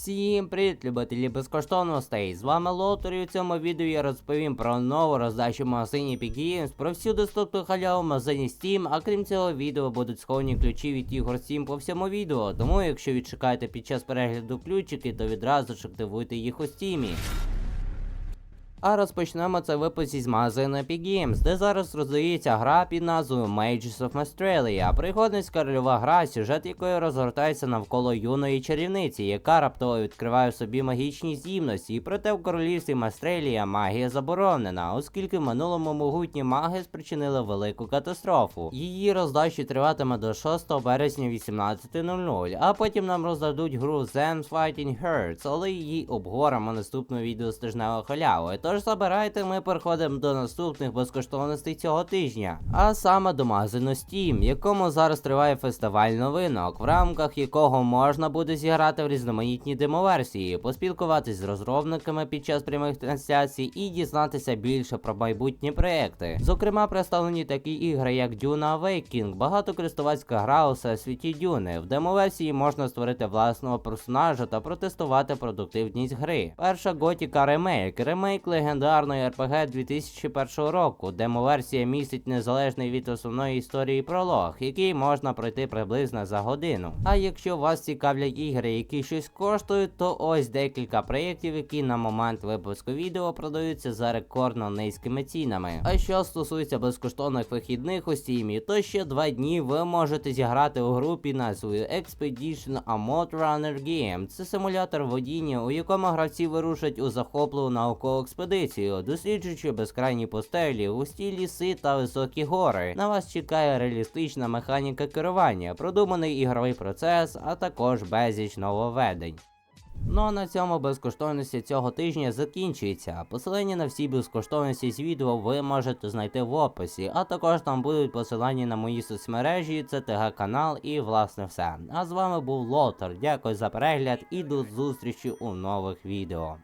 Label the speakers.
Speaker 1: Всім привіт, любителі безкоштовностей! З вами Лотер і у цьому відео я розповім про нову роздачу в магазині Games, про всю доступну халяву в магазині Steam, а крім цього відео будуть сховані ключі від ігор Steam по всьому відео, тому якщо відшукаєте під час перегляду ключики, то відразу ж активуйте їх у Steam. А розпочнемо цей випуск із магазину Epic Games, де зараз роздається гра під назвою Mages of Australia. Пригодницька рольова гра, сюжет якої розгортається навколо юної чарівниці, яка раптово відкриває в собі магічні здібності. Проте в королівстві Мастрелія магія заборонена, оскільки в минулому могутні маги спричинили велику катастрофу. Її роздачі триватиме до 6 березня 18.00, а потім нам роздадуть гру Zen's Fighting Hearts, але її обговоримо наступного відео з тижневої халяви. Тож забирайте, ми переходимо до наступних безкоштовностей цього тижня. А саме до магазину Steam, якому зараз триває фестиваль новинок, в рамках якого можна буде зіграти в різноманітні демоверсії, поспілкуватись з розробниками під час прямих трансляцій і дізнатися більше про майбутні проекти. Зокрема, представлені такі ігри, як Duna Awakening, багатокористувацька гра у всесвіті Дюни. В демоверсії можна створити власного персонажа та протестувати продуктивність гри. Перша Готіка ремейк, ремейк легендарної RPG 2001 року. Демоверсія містить незалежний від основної історії пролог, який можна пройти приблизно за годину. А якщо вас цікавлять ігри, які щось коштують, то ось декілька проєктів, які на момент випуску відео продаються за рекордно низькими цінами. А що стосується безкоштовних вихідних у Steam, то ще два дні ви можете зіграти у групі назвою Expedition A Mod Runner Game. Це симулятор водіння, у якому гравці вирушать у захопливу наукову експедицію, досліджуючи безкрайні пустелі, густі ліси та високі гори. На вас чекає реалістична механіка керування, продуманий ігровий процес, а також безліч нововведень. Ну а на цьому безкоштовності цього тижня закінчується. Посилання на всі безкоштовності з відео ви можете знайти в описі, а також там будуть посилання на мої соцмережі, це ТГ канал і власне все. А з вами був Лотер. Дякую за перегляд і до зустрічі у нових відео.